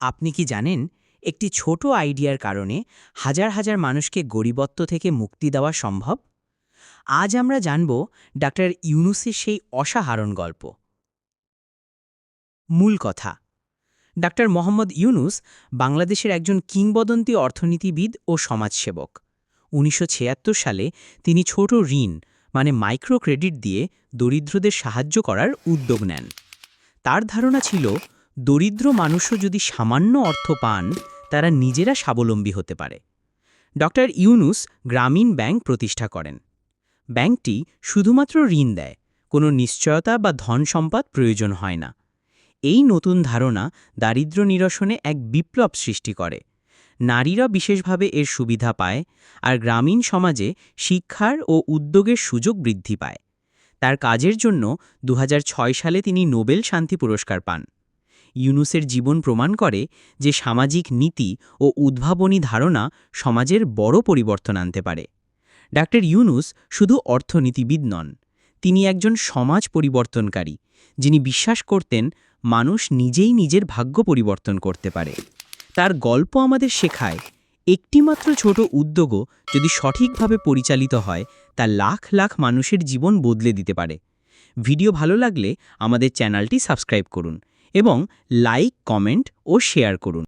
আপনি কি জানেন, একটি ছোট আইডিয়ার কারণে হাজার হাজার মানুষকে গরিবত্ব থেকে মুক্তি দেওয়া সম্ভব? আজ আমরা জানব ডাক্তার ইউনুসের সেই অসাধারণ গল্প। মূল কথা, ডাক্তার মোহাম্মদ ইউনুস বাংলাদেশের একজন কিংবদন্তি অর্থনীতিবিদ ও সমাজসেবক। উনিশশো ছিয়াত্তর সালে তিনি ছোট ঋণ মানে মাইক্রো ক্রেডিট দিয়ে দরিদ্রদের সাহায্য করার উদ্যোগ নেন। তার ধারণা ছিল দরিদ্র মানুষও যদি সামান্য অর্থ পান, তারা নিজেরা স্বাবলম্বী হতে পারে। ডক্টর ইউনুস গ্রামীণ ব্যাংক প্রতিষ্ঠা করেন। ব্যাংকটি শুধুমাত্র ঋণ দেয়, কোনো নিশ্চয়তা বা ধন সম্পদ প্রয়োজন হয় না। এই নতুন ধারণা দারিদ্র্য নিরসনে এক বিপ্লব সৃষ্টি করে। নারীরা বিশেষভাবে এর সুবিধা পায় আর গ্রামীণ সমাজে শিক্ষার ও উদ্যোগের সুযোগ বৃদ্ধি পায়। তার কাজের জন্য দু হাজার ছয় সালে তিনি নোবেল শান্তি পুরস্কার পান। ইউনুসের জীবন প্রমাণ করে যে সামাজিক নীতি ও উদ্ভাবনী ধারণা সমাজের বড় পরিবর্তন আনতে পারে। ডাক্তার ইউনুস শুধু অর্থনীতিবিদ নন, তিনি একজন সমাজ পরিবর্তনকারী, যিনি বিশ্বাস করতেন মানুষ নিজেই নিজের ভাগ্য পরিবর্তন করতে পারে। তার গল্প আমাদের শেখায়, একটিমাত্র ছোট উদ্যোগও যদি সঠিকভাবে পরিচালিত হয়, তা লাখ লাখ মানুষের জীবন বদলে দিতে পারে। ভিডিও ভালো লাগলে আমাদের চ্যানেলটি সাবস্ক্রাইব করুন। এবং লাইক কমেন্ট ও শেয়ার করুন।